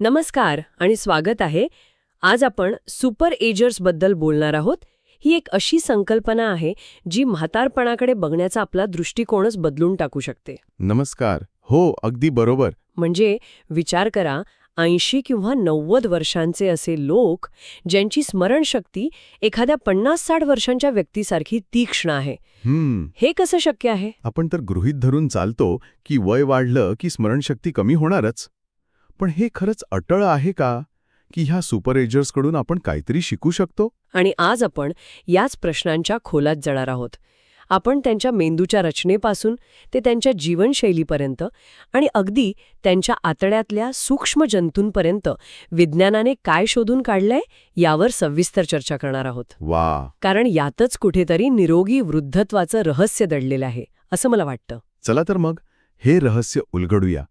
नमस्कार आणि स्वागत आहे. आज आपण सुपर एजर्सबद्दल बोलणार आहोत. ही एक अशी संकल्पना आहे जी म्हातारपणाकडे बघण्याचा आपला दृष्टिकोनच बदलून टाकू शकते. नमस्कार. हो अगदी बरोबर. म्हणजे विचार करा ऐंशी किंवा नव्वद वर्षांचे असे लोक ज्यांची स्मरणशक्ती एखाद्या पन्नास साठ वर्षांच्या व्यक्तीसारखी तीक्ष्ण आहे. हे कसं शक्य आहे? आपण तर गृहीत धरून चालतो की वय वाढलं की स्मरणशक्ती कमी होणारच. पण हे खरंच अटळ आहे का की ह्या सुपर एजर्सकडून आपण काहीतरी शिकू शकतो? आणि आज आपण याच प्रश्नांच्या खोलात जाणार आहोत. आपण त्यांच्या मेंदूच्या रचनेपासून ते त्यांच्या जीवनशैलीपर्यंत आणि अगदी त्यांच्या आतड्यातल्या सूक्ष्म जंतूंपर्यंत विज्ञानाने काय शोधून काढलंय यावर सविस्तर चर्चा करणार आहोत. वा. कारण यातच कुठेतरी निरोगी वृद्धत्वाचं रहस्य दडलेलं आहे असं मला वाटतं. चला तर मग हे रहस्य उलगडूया.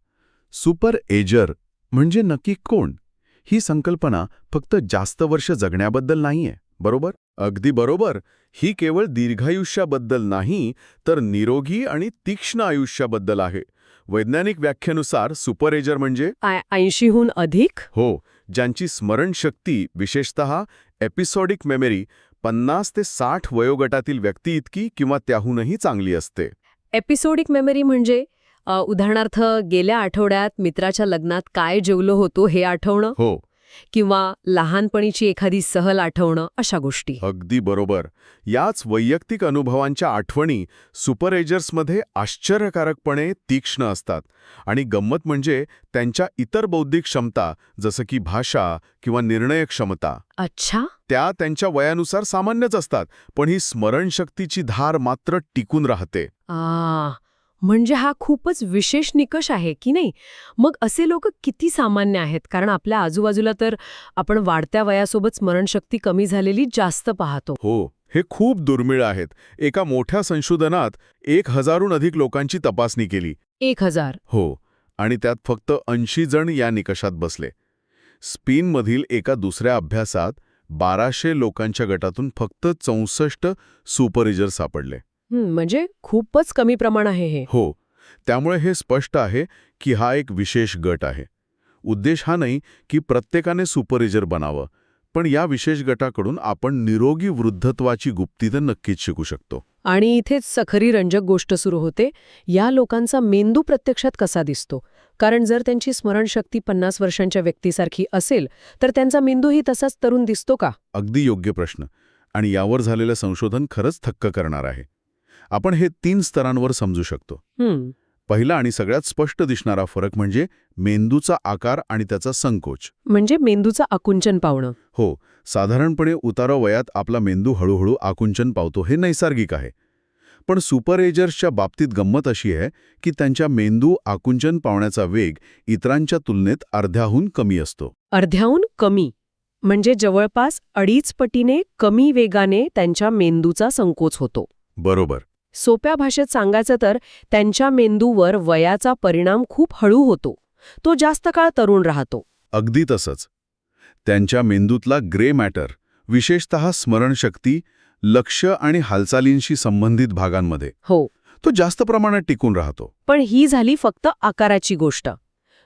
सुपर एजर म्हणजे नक्की कोण? ही संकल्पना फक्त जास्त वर्ष जगण्याबद्दल नाहीये बरोबर? अगदी बरोबर. ही केवळ दीर्घायुष्याबद्दल नाही तर निरोगी आणि तीक्ष्ण आयुष्याबद्दल आहे. वैज्ञानिक व्याख्येनुसार सुपर एजर म्हणजे ऐंशीहून अधिक? हो. ज्यांची स्मरणशक्ती विशेषतः एपिसोडिक मेमरी पन्नास ते साठ वयोगटातील व्यक्ती इतकी किंवा त्याहूनही चांगली असते. एपिसोडिक मेमरी म्हणजे? उदाहरणार्थ गेल्या आठवड्यात मित्राच्या लग्नात काय जेवलो होतो हे आठवणं? हो. किंवा लहानपणीची एखादी सहल आठवणं? अशा गोष्टी. अगदी बरोबर. याच वैयक्तिक अनुभवांच्या आठवणी सुपर एजर्समध्ये आश्चर्यकारकपणे तीक्ष्ण असतात. आणि गंमत म्हणजे त्यांच्या इतर बौद्धिक क्षमता जसं की भाषा किंवा निर्णय क्षमता अच्छा. त्या त्यांच्या वयानुसार सामान्यच असतात पण ही स्मरणशक्तीची धार मात्र टिकून राहते. आ. म्हणजे हा खूपच विशेष निकष आहे की नाही? मग असे लोक किती सामान्य आहेत? कारण आपल्या आजूबाजूला तर आपण वाढत्या वयासोबत स्मरणशक्ती कमी झालेली जास्त पाहतो. हो हे खूप दुर्मिळ आहेत. एका मोठ्या संशोधनात एक हजारहून अधिक लोकांची तपासणी केली. एक हजार. हो आणि त्यात फक्त ऐंशी जण या निकषात बसले. स्पेनमधील एका दुसऱ्या अभ्यासात बाराशे लोकांच्या गटातून फक्त चौसष्ट सुपरइजर सापडले. म्हणजे खूपच कमी प्रमाण आहे हे. हो त्यामुळे हे स्पष्ट आहे की हा एक विशेष गट आहे. उद्देश हा नाही की प्रत्येकाने सुपरइजर बनावं पण या विशेष गटाकडून आपण निरोगी वृद्धत्वाची गुप्ती तर नक्कीच शिकू शकतो. आणि इथेच सखरी रंजक गोष्ट सुरू होते या लोकांचा मेंदू प्रत्यक्षात कसा दिसतो? कारण जर त्यांची स्मरणशक्ती पन्नास वर्षांच्या व्यक्तीसारखी असेल तर त्यांचा मेंदूही तसाच तरुण दिसतो का? अगदी योग्य प्रश्न. आणि यावर झालेलं संशोधन खरंच थक्क करणार आहे. आपण हे तीन स्तरांवर समजू शकतो. पहिला आणि सगळ्यात स्पष्ट दिसणारा फरक म्हणजे मेंदूचा आकार आणि त्याचा संकोच. म्हणजे मेंदूचं आकुंचन पावणं. हो साधारणपणे उतारा वयात आपला मेंदू हळूहळू आकुंचन पावतो हे नैसर्गिक आहे. पण सुपर एजर्सच्या बाबतीत गंमत अशी आहे की त्यांच्या मेंदू आकुंचन पावण्याचा वेग इतरांच्या तुलनेत अर्ध्याहून कमी असतो. अर्ध्याहून कमी. म्हणजे जवळपास अडीच पटीने कमी वेगाने त्यांच्या मेंदूचा संकोच होतो. बरोबर. सोप्या भाषेत सांगायचं तर त्यांच्या मेंदूवर वयाचा परिणाम खूप हळू होतो. तो जास्त काळ तरुण राहतो. अगदी तसंच. त्यांच्या मेंदूतला ग्रे मॅटर विशेषतः स्मरणशक्ती लक्ष आणि हालचालींशी संबंधित भागांमध्ये. हो. तो जास्त प्रमाणात टिकून राहतो. पण ही झाली फक्त आकाराची गोष्ट.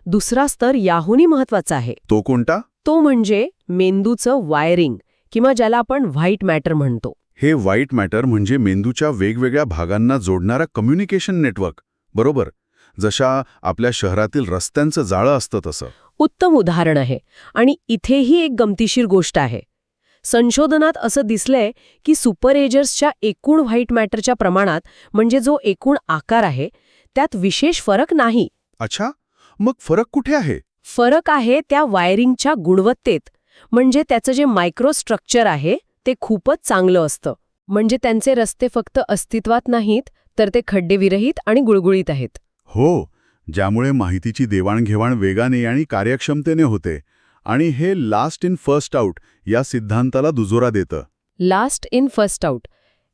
दुसरा स्तर याहूनही महत्त्वाचा आहे. तो कोणता? तो म्हणजे मेंदूचं वायरिंग किंवा ज्याला आपण व्हाईट मॅटर म्हणतो. हे व्हाईट मॅटर म्हणजे मेंदूच्या वेगवेगळ्या भागांना जोडणारा कम्युनिकेशन नेटवर्क बरोबर? जशा आपल्या शहरातील रस्त्यांचं जाळं असतं तसं. उत्तम उदाहरण आहे आणि इथेही एक गमतीशीर गोष्ट आहे. संशोधनात असं दिसलंय की सुपर एजर्सच्या एकूण व्हाईट मॅटरच्या प्रमाणात म्हणजे जो एकूण आकार आहे त्यात विशेष फरक नाही. अच्छा मग फरक कुठे आहे? फरक आहे त्या वायरिंगच्या गुणवत्तेत म्हणजे त्याचं जे मायक्रोस्ट्रक्चर आहे ते खूपच चांगलं असतं. म्हणजे त्यांचे रस्ते फक्त अस्तित्वात नाहीत तर ते खड्डेविरहित आणि गुळगुळीत आहेत. हो ज्यामुळे माहितीची देवाणघेवाण वेगाने आणि कार्यक्षमतेने होते आणि हे लास्ट इन फर्स्ट आउट या सिद्धांताला दुजोरा देतं. लास्ट इन फर्स्ट आउट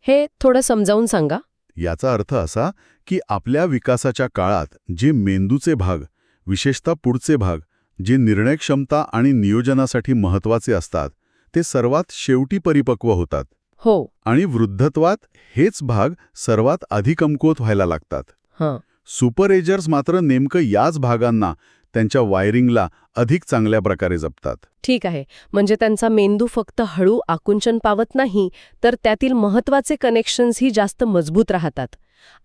हे थोडं समजावून सांगा. याचा अर्थ असा की आपल्या विकासाच्या काळात जे मेंदूचे भाग विशेषतः पुढचे भाग जे निर्णयक्षमता आणि नियोजनासाठी महत्त्वाचे असतात ते सर्वात शेवटी परिपक्व होतात. हो. आणि वृद्धत्वात हेच भाग सर्वात अधिक कमकुवत व्हायला लागतात. हां. सुपर एजर्स मात्र नेमकं याच भागांना त्यांच्या वायरिंगला अधिक चांगल्या प्रकारे जपतात. ठीक आहे. म्हणजे त्यांचा मेंदू फक्त हळू आकुंचन पावत नाही तर त्यातील महत्त्वाचे कनेक्शन्सही जास्त मजबूत राहतात.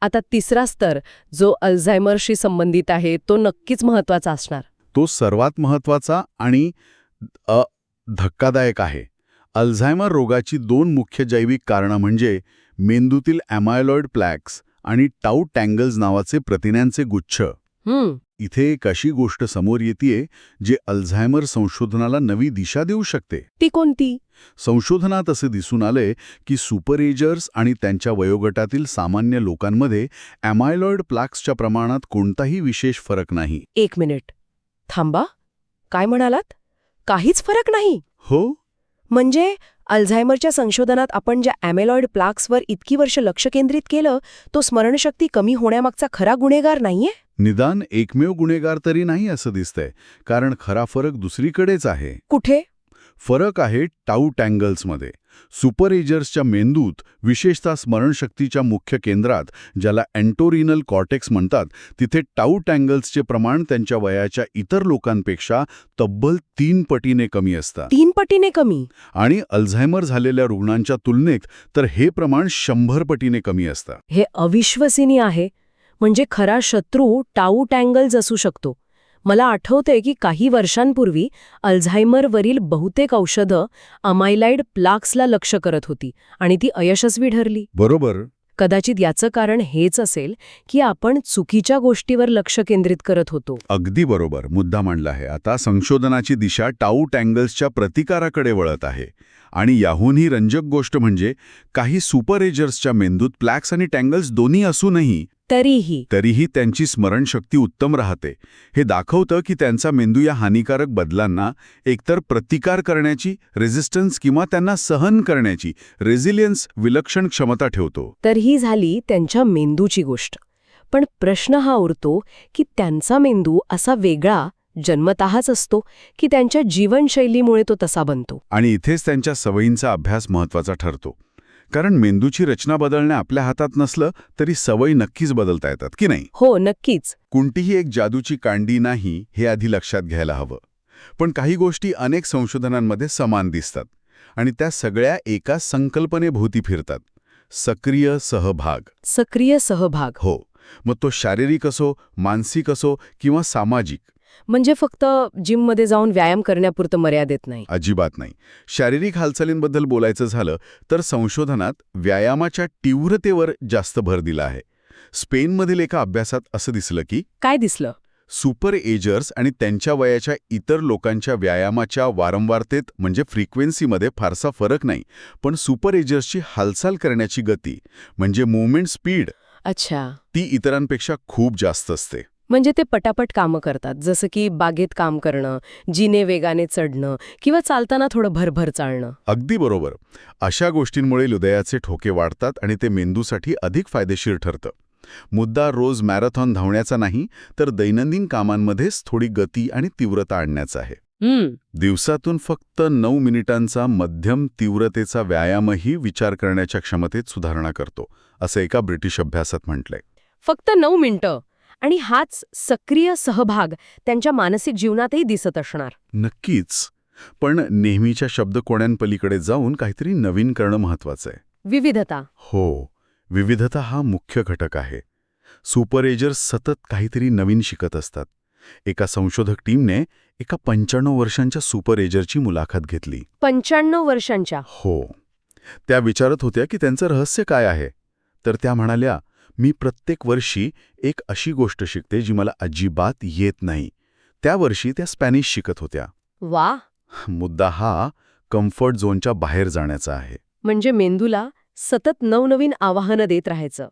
आता तिसरा स्तर जो अल्झायमरशी संबंधित आहे तो नक्कीच महत्त्वाचा असणार. तो सर्वात महत्त्वाचा आणि धक्कादायक आहे. अल्झायमर रोगाची दोन मुख्य जैविक कारणं म्हणजे मेंदूतील ॲमायलॉइड प्लॅक्स आणि टाऊ टँगल्स नावाचे प्रतिन्यांचे गुच्छ. इथे एक अशी गोष्ट समोर येते जे अल्झायमर संशोधनाला नवी दिशा देऊ शकते. ती कोणती? संशोधनात असे दिसून आले की सुपरएजर्स आणि त्यांच्या वयोगटातील सामान्य लोकांमध्ये ॲमायलॉइड प्लॅक्सच्या प्रमाणात कोणताही विशेष फरक नाही. एक मिनिट. थांबा. काय म्हणालात? काहीच फरक नाही. हो? म्हणजे अल्झायमरच्या संशोधनात आपण ज्या ॲमेलॉइड प्लाक्सवर इतकी वर्ष लक्ष केंद्रित केलं तो स्मरणशक्ती कमी होण्यामागचा खरा गुन्हेगार नाहीये? निदान एकमेव गुन्हेगार तरी नाही असं दिसतंय कारण खरा फरक दुसरीकडेच आहे. कुठे? फरक आहे टाऊ टँगल्समध्ये. सुपर एजर्सच्या मेंदूत विशेषतः स्मरणशक्तीच्या मुख्य केंद्रात ज्याला अँटोरिनल कॉर्टेक्स म्हणतात तिथे टाऊ टँगल्सचे प्रमाण त्यांच्या वयाच्या इतर लोकांपेक्षा तब्बल तीन पटीने कमी असतात तीन पटीने कमी? आणि अल्झायमर झालेल्या रुग्णांच्या तुलनेत तर हे प्रमाण शंभर पटीने कमी असतं. हे अविश्वसनीय आहे. म्हणजे खरा शत्रू टाऊ टँगल्स असू शकतो. मला आठवतंय की काही वर्षांपूर्वी अल्झायमरवरील बहुतेक औषधं अमायलाइड प्लाक्सला लक्ष करत होती आणि ती अयशस्वी ठरली. बरोबर. कदाचित याचं कारण हेच असेल की आपण चुकीच्या गोष्टीवर लक्ष केंद्रित करत होतो. अगदी बरोबर. मुद्दा मांडला आहे. आता संशोधनाची दिशा टाऊ टँगल्सच्या प्रतिकाराकडे वळत आहे. आणि याहूनही रंजक गोष्ट म्हणजे काही सुपर एजर्सच्या मेंदूत प्लॅक्स आणि टँगल्स दोन्ही असूनही तरीही. तरीही त्यांची स्मरणशक्ती उत्तम राहते. हे दाखवतं की त्यांचा मेंदू या हानिकारक बदलांना एकतर प्रतिकार करण्याची रेझिस्टन्स किंवा त्यांना सहन करण्याची रेझिलियन्स विलक्षण क्षमता ठेवतो. तर ही झाली त्यांच्या मेंदूची गोष्ट. पण प्रश्न हा उरतो की त्यांचा मेंदू असा वेगळा जन्मतःच असतो की त्यांच्या जीवनशैलीमुळे तो तसा बनतो. आणि इथेच त्यांच्या सवयींचा अभ्यास महत्त्वाचा ठरतो. कारण मेंदूची रचना बदलणे आपल्या हातात नसलं तरी सवयी नक्कीच बदलता येतात की नाही? हो नक्कीच. कोणतीही एक जादूची कांडी नाही हे आधी लक्षात घ्यायला हवं. पण काही गोष्टी अनेक संशोधनांमध्ये समान दिसतात आणि त्या सगळ्या एका संकल्पनेभोवती फिरतात. सक्रिय सहभाग. सक्रिय सहभाग. हो मग तो शारीरिक असो मानसिक असो किंवा सामाजिक. म्हणजे फक्त जिममध्ये जाऊन व्यायाम करण्यापुरतं मर्यादित नाही. अजिबात नाही. शारीरिक हालचालींबद्दल बोलायचं झालं तर संशोधनात व्यायामाच्या तीव्रतेवर जास्त भर दिला आहे. स्पेनमधील एका अभ्यासात असं दिसलं की काय दिसलं? सुपर एजर्स आणि त्यांच्या वयाच्या इतर लोकांच्या व्यायामाच्या वारंवारतेत म्हणजे फ्रिक्वेन्सीमध्ये फारसा फरक नाही पण सुपर एजर्सची हालचाल करण्याची गती म्हणजे मूवमेंट स्पीड अच्छा. ती इतरांपेक्षा खूप जास्त असते. म्हणजे ते पटापट कामं करतात. जसं की बागेत काम करणं जिने वेगाने चढणं किंवा चालताना थोडं भरभर चालणं. अगदी बरोबर. अशा गोष्टींमुळे हृदयाचे ठोके वाढतात आणि ते मेंदूसाठी अधिक फायदेशीर ठरतं. मुद्दा रोज मॅरेथॉन धावण्याचा नाही तर दैनंदिन कामांमध्येच थोडी गती आणि तीव्रता आणण्याचा आहे. दिवसातून फक्त नऊ मिनिटांचा मध्यम तीव्रतेचा व्यायामही विचार करण्याच्या क्षमतेत सुधारणा करतो असं एका ब्रिटिश अभ्यासात म्हटलंय. फक्त नऊ मिनिटं. आणि हाच सक्रिय सहभाग त्यांच्या मानसिक जीवनातही दिसत असणार. नक्कीच. पण नेहमीच्या शब्दकोण्यांपलीकडे जाऊन काहीतरी नवीन करणं महत्वाचं आहे. विविधता. हो विविधता हा मुख्य घटक आहे. सुपर एजर्स सतत काहीतरी नवीन शिकत असतात. एका संशोधक टीमने एका पंच्याण्णव वर्षांच्या सुपर एजरची मुलाखत घेतली. पंच्याण्णव वर्षांच्या. हो. त्या विचारत होत्या की त्यांचं रहस्य काय आहे? तर त्या म्हणाल्या मी प्रत्येक वर्षी एक अशी गोष्ट शिकते जी मला अजिबात येत नाही. त्या वर्षी त्या स्पॅनिश शिकत होत्या. वा! मुद्दा हा कम्फर्ट झोनच्या बाहेर जाण्याचा आहे. म्हणजे मेंदूला सतत नवनवीन आवाहनं देत राहायचं.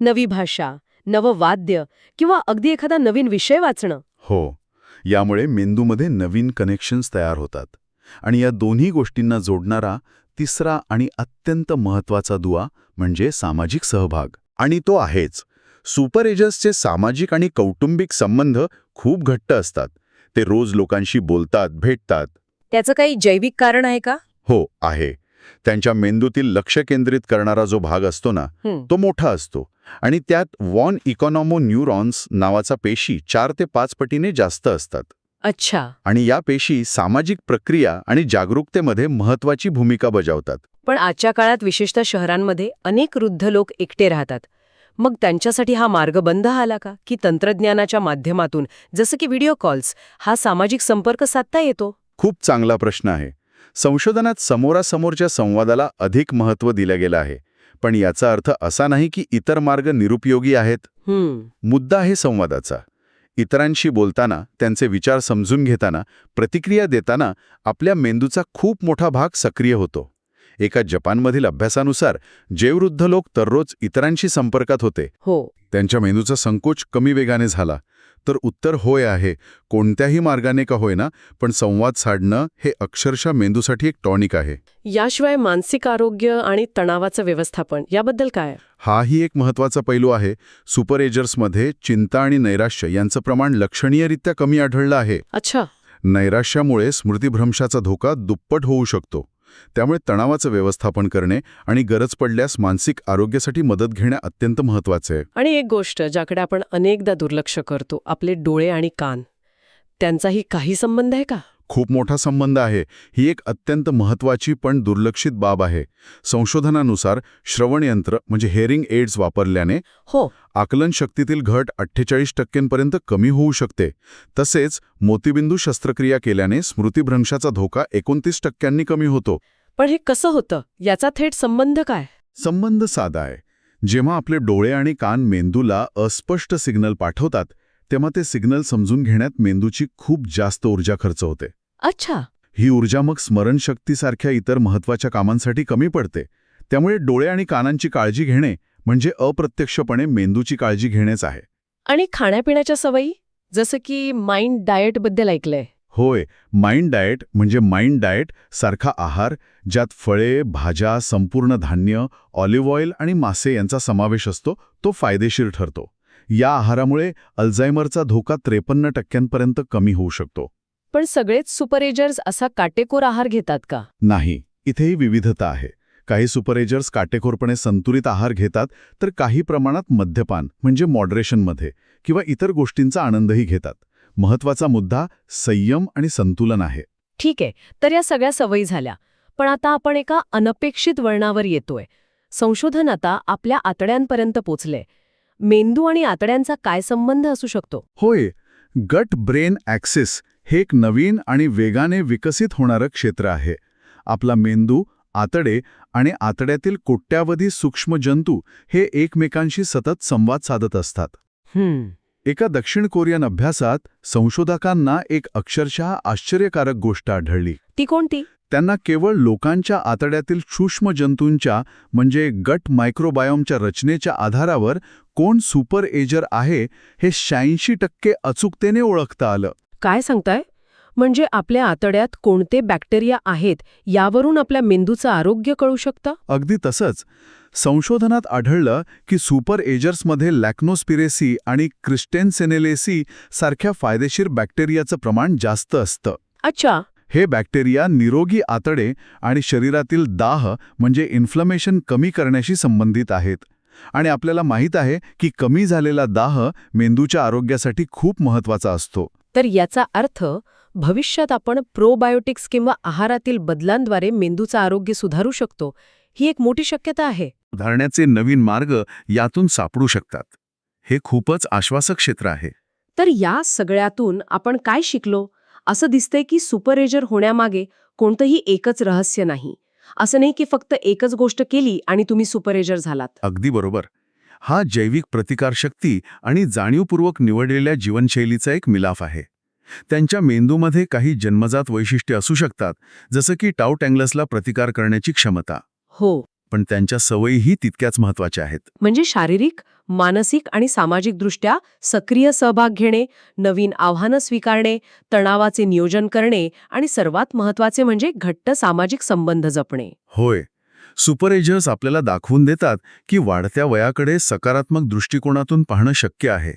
नवी भाषा नवं वाद्य किंवा अगदी एखादा नवीन विषय वाचणं. हो. यामुळे मेंदूमध्ये नवीन कनेक्शन्स तयार होतात. आणि या दोन्ही गोष्टींना जोडणारा तिसरा आणि अत्यंत महत्त्वाचा दुवा म्हणजे सामाजिक सहभाग. आणि तो आहेच. सुपर एजर्सचे सामाजिक आणि कौटुंबिक संबंध खूप घट्ट असतात. ते रोज लोकांशी बोलतात भेटतात. त्याचं काही जैविक कारण आहे का? हो आहे. त्यांच्या मेंदूतील लक्ष केंद्रित करणारा जो भाग असतो ना तो मोठा असतो. आणि त्यात वॉन इकॉनॉमो न्यूरॉन्स नावाचा पेशी चार ते पाच पटीने जास्त असतात. अच्छा. आणि या पेशी सामाजिक प्रक्रिया आणि जागरूकतेमध्ये महत्वाची भूमिका बजावतात. पण आजच्या काळात विशेषतः शहरांमध्ये अनेक वृद्ध लोक एकटे राहतात. मग त्यांच्यासाठी हा मार्ग बंद आला का? की तंत्रज्ञानाच्या माध्यमातून? जसं की व्हिडिओ कॉल्स हा सामाजिक संपर्क साधता येतो? खूप चांगला प्रश्न आहे. संशोधनात समोरासमोरच्या संवादाला अधिक महत्त्व दिलं गेलं आहे. पण याचा अर्थ असा नाही की इतर मार्ग निरुपयोगी आहेत? मुद्दा आहे संवादाचा. इतरांशी बोलताना त्यांचे विचार समजून घेताना प्रतिक्रिया देताना आपल्या मेंदूचा खूप मोठा भाग सक्रिय होतो. एका जपानमधील अभ्यासानुसार जे वृद्ध लोक दररोज इतरांशी संपर्कात होते. हो. त्यांच्या मेंदूचा संकोच कमी वेगाने झाला. तर उत्तर होय आहे. कोणत्याही मार्गाने का होईना पण संवाद साधणं हे अक्षरशः मेंदूसाठी एक टॉनिक आहे. याशिवाय मानसिक आरोग्य आणि तणावाचं व्यवस्थापन याबद्दल काय? हाही एक महत्त्वाचा पैलू आहे. सुपर एजर्समध्ये चिंता आणि नैराश्य यांचं प्रमाण लक्षणीयरित्या कमी आढळलं आहे. अच्छा. नैराश्यामुळे स्मृतिभ्रंशाचा धोका दुप्पट होऊ शकतो. त्यामुळे तणावाचं व्यवस्थापन करणे आणि गरज पडल्यास मानसिक आरोग्यासाठी मदत घेणे अत्यंत महत्वाचं आहे आणि एक गोष्ट ज्याकडे आपण अनेकदा दुर्लक्ष करतो आपले डोळे आणि कान त्यांचाही काही संबंध आहे का? खूप मोठा संबंध आहे. ही एक अत्यंत महत्वाची पण दुर्लक्षित बाब आहे. संशोधनानुसार श्रवणयंत्र म्हणजे हेअरिंग एड्स वापरल्याने हो. आकलन शक्तीतील घट अठ्ठेचाळीस टक्क्यांपर्यंत कमी होऊ शकते. तसेच मोतीबिंदू शस्त्रक्रिया केल्याने स्मृतिभ्रंशाचा धोका एकोणतीस टक्क्यांनी कमी होतो. पण हे कसं होतं? याचा थेट संबंध काय? संबंध साधा आहे. जेव्हा आपले डोळे आणि कान मेंदूला अस्पष्ट सिग्नल पाठवतात तेव्हा ते सिग्नल समजून घेण्यात मेंदूची खूप जास्त ऊर्जा खर्च होते. अच्छा. ही ऊर्जा मग स्मरणशक्तीसारख्या इतर महत्त्वाच्या कामांसाठी कमी पडते. त्यामुळे डोळे आणि कानांची काळजी घेणे म्हणजे अप्रत्यक्षपणे मेंदूची काळजी घेणेच आहे. आणि खाण्यापिण्याच्या सवयी? जसं की माइंड डाएटबद्दल ऐकलंय. होय माइंड डाएट म्हणजे माइंड डाएट सारखा आहार ज्यात फळे भाज्या संपूर्ण धान्य ऑलिव्ह ऑइल आणि मासे यांचा समावेश असतो तो फायदेशीर ठरतो. या आहारामुळे अल्झायमरचा धोका त्रेपन्न टक्क्यांपर्यंत कमी होऊ शकतो. पण सगळेच सुपर एजर्स असा काटेकोर आहार घेतात का? नाही इथेही विविधता आहे. काही सुपरएजर्स काटेकोरपणे संतुलित आहार घेतात तर काही प्रमाणात मद्यपान म्हणजे मॉडरेशनमध्ये किंवा इतर गोष्टींचा आनंदही घेतात. महत्त्वाचा मुद्दा संयम आणि संतुलन आहे. ठीक आहे तर या सगळ्या सवयी झाल्या. पण आता आपण एका अनपेक्षित वळणावर येतोय. संशोधन आता आपल्या आतड्यांपर्यंत पोचलंय. मेंदू आणि आतड्यांचा काय संबंध असू शकतो? होय गट ब्रेन ॲक्सिस हे एक नवीन आणि वेगाने विकसित होणारं क्षेत्र आहे. आपला मेंदू आतडे आणि आतड्यातील कोट्यावधी सूक्ष्म जंतू हे एकमेकांशी सतत संवाद साधत असतात. एका दक्षिण कोरियन अभ्यासात संशोधकांना एक अक्षरशः आश्चर्यकारक गोष्ट आढळली. ती कोणती? त्यांना केवळ लोकांच्या आतड्यातील सूक्ष्म जंतूंच्या म्हणजे गट मायक्रोबायोमच्या रचनेच्या आधारावर कोण सुपर एजर आहे हे शहाऐंशी टक्के अचूकतेने ओळखता आलं. काय सांगताय? म्हणजे आपल्या आतड्यात कोणते बॅक्टेरिया आहेत यावरून आपल्या मेंदूचं आरोग्य कळू शकतं? अगदी तसंच. संशोधनात आढळलं की सुपर एजर्समध्ये लॅक्नोस्पिरेसी आणि क्रिस्टेनसेनेलेसी सारख्या फायदेशीर बॅक्टेरियाचं प्रमाण जास्त असतं. अच्छा. हे बॅक्टेरिया निरोगी आतडे आणि शरीरातील दाह म्हणजे इन्फ्लमेशन कमी करण्याशी संबंधित आहेत. आणि आपल्याला माहीत आहे की कमी झालेला दाह मेंदूच्या आरोग्यासाठी खूप महत्त्वाचा असतो. तर याचा अर्थ भविष्यात आपण प्रोबायोटिक्स किंवा आहारातील बदलांद्वारे मेंदूचं आरोग्य सुधारू शकतो ही एक मोठी शक्यता आहे. सुधारण्याचे नवीन मार्ग यातून सापडू शकतात. हे खूपच आश्वासक क्षेत्र आहे. तर या सगळ्यातून आपण काय शिकलो? असं दिसतंय की सुपरएजर होण्यामागे कोणतंही एकच रहस्य नाही. असं नाही की फक्त एकच गोष्ट केली आणि तुम्ही सुपरएजर झालात. अगदी बरोबर. हा जैविक प्रतिकारशक्ती आणि जाणीवपूर्वक निवडलेल्या जीवनशैलीचा एक मिलाफ आहे. त्यांच्या मेंदूमध्ये काही जन्मजात वैशिष्ट्ये असू शकतात जसं की टाऊ टँगलसला प्रतिकार करण्याची क्षमता. हो. पण त्यांच्या सवयीही तितक्याच महत्त्वाच्या आहेत. म्हणजे शारीरिक मानसिक आणि सामाजिकदृष्ट्या सक्रिय सहभाग घेणे नवीन आव्हानं स्वीकारणे तणावाचे नियोजन करणे आणि सर्वात महत्त्वाचे म्हणजे घट्ट सामाजिक संबंध जपणे. होय. सुपर एजर्स आपल्याला दाखवून देतात की वाढत्या वयाकडे सकारात्मक दृष्टिकोनातून पाहणं शक्य आहे.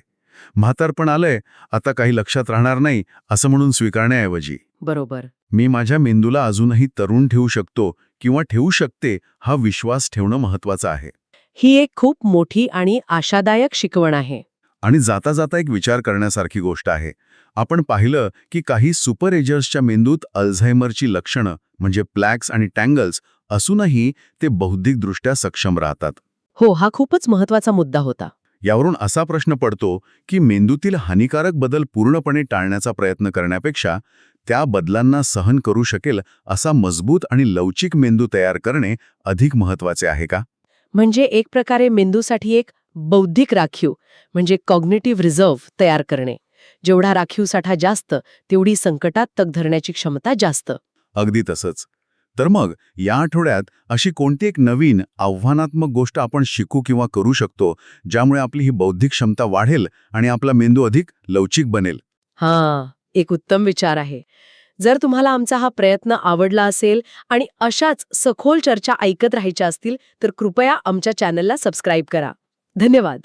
म्हातारपण आलंय आता काही लक्षात राहणार नाही असं म्हणून स्वीकारण्याऐवजी. बरोबर. मी माझ्या मेंदूला अजूनही तरुण ठेवू शकतो किंवा ठेवू शकते हा विश्वास ठेवणं महत्वाचं आहे. ही एक खूप मोठी आणि आशादायक शिकवण आहे. आणि जाता जाता एक विचार करण्यासारखी गोष्ट आहे. आपण पाहिलं की काही सुपर एजर्सच्या मेंदूत अल्झायमरची लक्षणं म्हणजे प्लॅक्स आणि टँगल्स असूनही ते बौद्धिकदृष्ट्या सक्षम राहतात. हो हा खूपच महत्त्वाचा मुद्दा होता. यावरून असा प्रश्न पडतो की मेंदूतील हानिकारक बदल पूर्णपणे टाळण्याचा प्रयत्न करण्यापेक्षा त्या बदलांना सहन करू शकेल असा मजबूत आणि लवचिक मेंदू तयार करणे अधिक महत्त्वाचे आहे का? म्हणजे एक प्रकारे मेंदूसाठी एक बौद्धिक राखीव म्हणजे कॉग्निटिव्ह रिझर्व्ह तयार करणे. जेवढा राखीव साठा जास्त तेवढी संकटात तग धरण्याची क्षमता जास्त. अगदी तसंच. तर मग या आठवड्यात अशी कोणती एक नवीन आव्हानात्मक गोष्ट आपण शिकू किंवा करू शकतो ज्यामुळे आपली ही बौद्धिक क्षमता वाढेल आणि आपला मेंदू अधिक लवचिक बनेल? हां एक उत्तम विचार आहे. जर तुम्हाला आमचा हा प्रयत्न आवडला असेल आणि अशाच सखोल चर्चा ऐकत राहायच्या असतील तर कृपया आमच्या चॅनलला सबस्क्राईब करा. धन्यवाद.